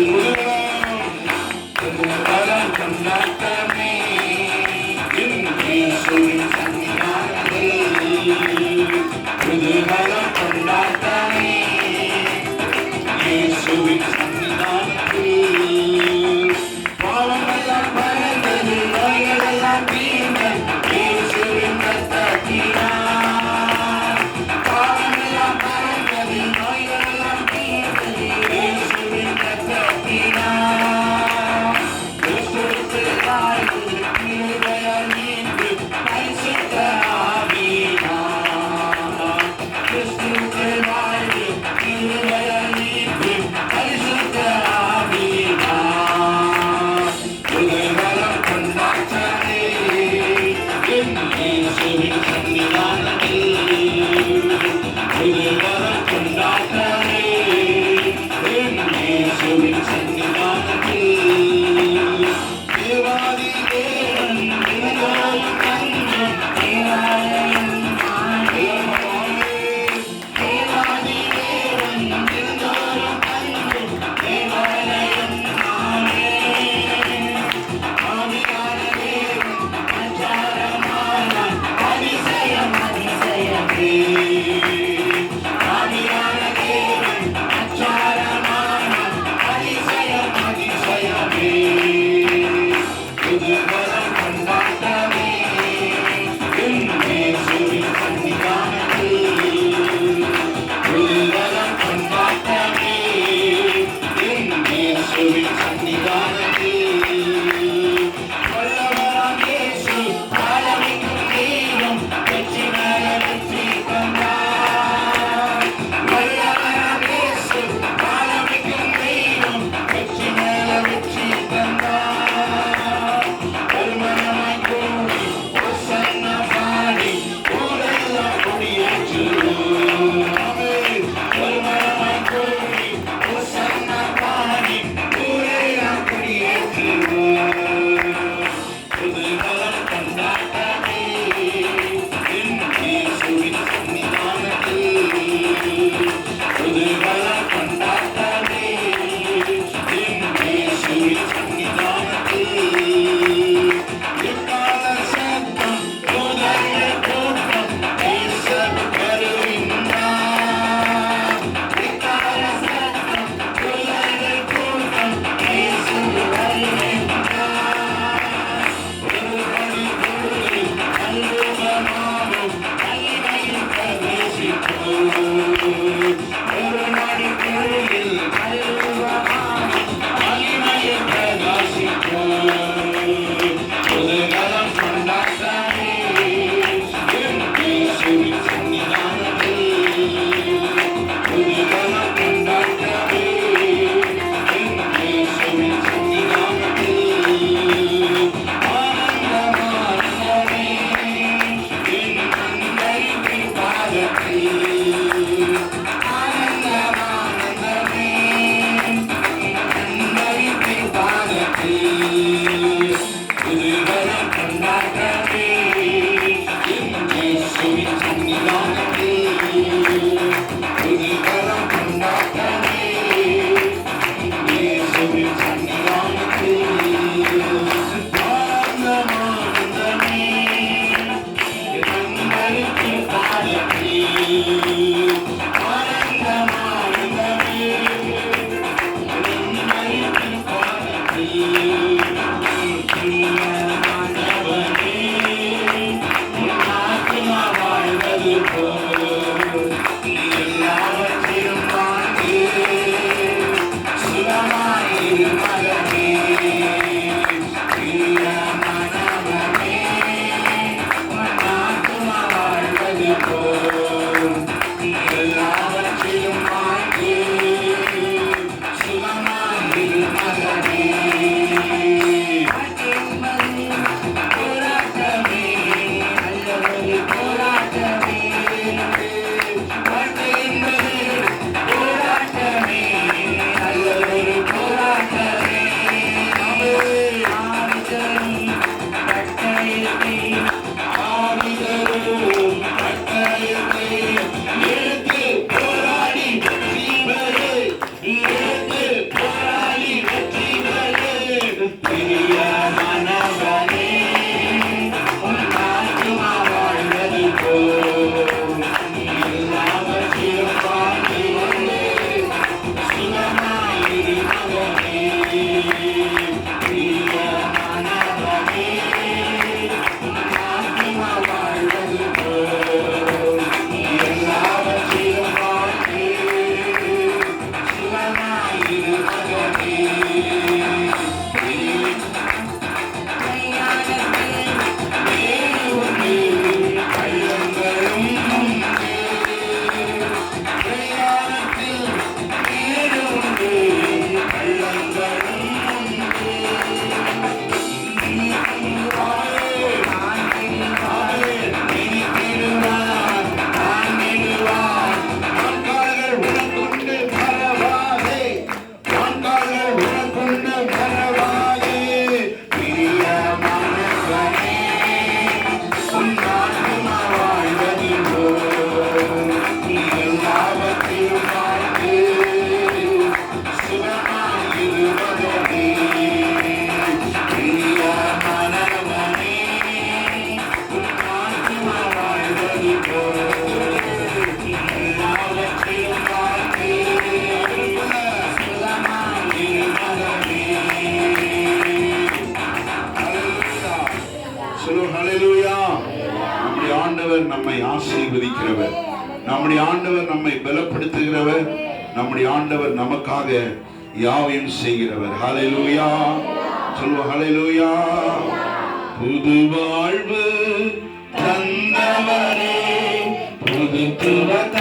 degree Thank you. செய்கிறவர் நம்முடைய ஆண்டவர் நமக்காக யாவையும் செய்கிறவர். ஹalleluya சொல்லுவோம் ஹalleluya புது வாழ்வு தந்தவரே புது துவக்க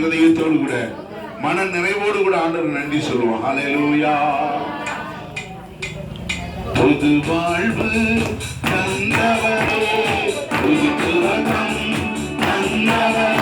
இருதயத்தோடு கூட மன நிறைவோடு கூட ஆண்டவர் நன்றி சொல்லுவோம் அலையலூயா புது வாழ்வு தந்தவரே புது தந்தவரே.